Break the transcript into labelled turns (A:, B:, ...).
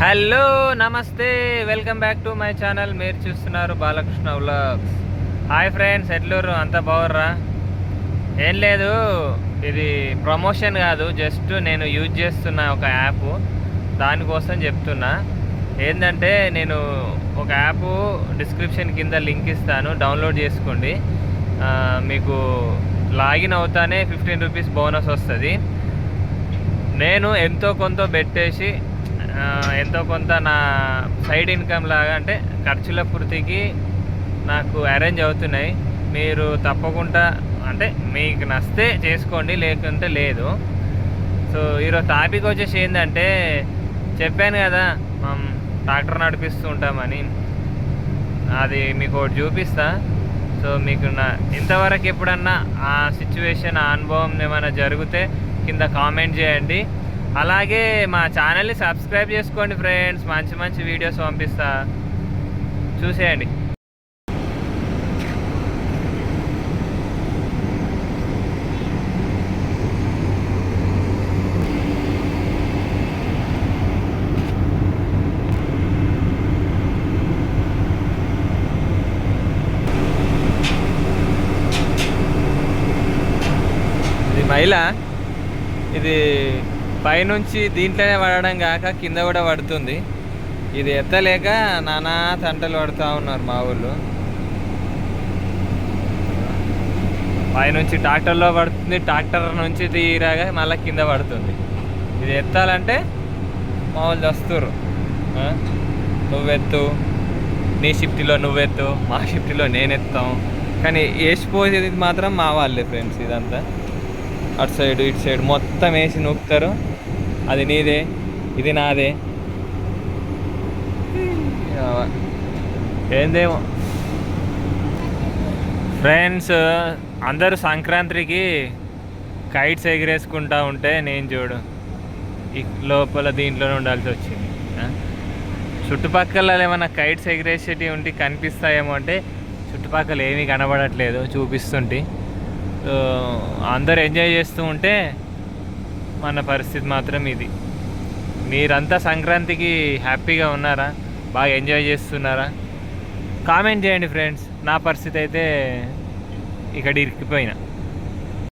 A: Hello నమస్తే. Welcome back to my channel. మీరు చూస్తున్నారు బాలకృష్ణ వ్లాగ్స్. హాయ్ ఫ్రెండ్స్ ఎట్లూరు అంతా బాగుర్రా? ఏం లేదు. ఇది ప్రమోషన్ కాదు. జస్ట్ నేను యూజ్ చేస్తున్న ఒక యాప్. దానికోసం చెప్తున్నా. ఏంటంటే నేను ఒక యాప్ డిస్క్రిప్షన్ కింద లింక్ ఇస్తాను. డౌన్లోడ్ చేసుకోండి. మీకు లాగిన్ అవుతానే ఫిఫ్టీన్ రూపీస్ బోనస్ వస్తుంది. నేను ఎంతో కొంత పెట్టేసి ఎంతో కొంత నా సైడ్ ఇన్కమ్ లాగా అంటే ఖర్చుల పూర్తికి నాకు అరేంజ్ అవుతున్నాయి. మీరు తప్పకుండా అంటే మీకు నస్తే చేసుకోండి లేకుంటే లేదు. సో ఈరోజు టాపిక్ వచ్చేసి ఏంటంటే చెప్పాను కదా మనం ట్రాక్టర్ నడిపిస్తూ ఉంటామని. అది మీకు ఒకటి చూపిస్తా. సో మీకు నా ఇంతవరకు ఎప్పుడన్నా ఆ సిచ్యువేషన్ ఆ అనుభవం ఏమైనా జరిగితే కింద కామెంట్ చేయండి. అలాగే మా ఛానల్ని సబ్స్క్రైబ్ చేసుకోండి ఫ్రెండ్స్. మంచి మంచి వీడియోస్ పంపిస్తా. చూసేయండి. ఇది మహిళ. ఇది పైనుంచి దీంట్లోనే పడడం కాక కింద కూడా పడుతుంది. ఇది ఎత్తలేక నానా తంటలు పడుతూ ఉన్నారు మా ఊళ్ళో పైనుంచి ట్రాక్టర్లో పడుతుంది ట్రాక్టర్ నుంచి తీరాగా మళ్ళీ కింద పడుతుంది. ఇది ఎత్తాలంటే మామూలు వస్తురు వస్తుర్రు. నువ్వెత్తు నీ షిఫ్టీలో నువ్వెత్తు మా షిఫ్టీలో నేను ఎత్తాం కానీ వేసిపోయేది మాత్రం మా వాళ్ళే ఫ్రెండ్స్ ఇదంతా. అటు సైడ్ ఇటు సైడ్ మొత్తం వేసి నూపుతారు అది నీదే ఇది నాదే. ఏందేమో. ఫ్రెండ్స్ అందరూ సంక్రాంతికి కైట్స్ ఎగిరేసుకుంటా ఉంటే నేను చూడు ఈ లోపల దీంట్లోనే ఉండాల్సి వచ్చింది చుట్టుపక్కల ఏమైనా కైట్స్ ఎగిరేసేటివి ఉంటే కనిపిస్తాయేమో అంటే చుట్టుపక్కల ఏమీ కనబడట్లేదు చూపిస్తుంటే. సో, అందరూ ఎంజాయ్ చేస్తూ ఉంటే మన పరిస్థితి మాత్రం ఇది. మీరంతా సంక్రాంతికి హ్యాపీగా ఉన్నారా? బాగా ఎంజాయ్ చేస్తున్నారా? కామెంట్ చేయండి ఫ్రెండ్స్. నా పరిస్థితి అయితే ఇక్కడ ఇరికిపోయినా.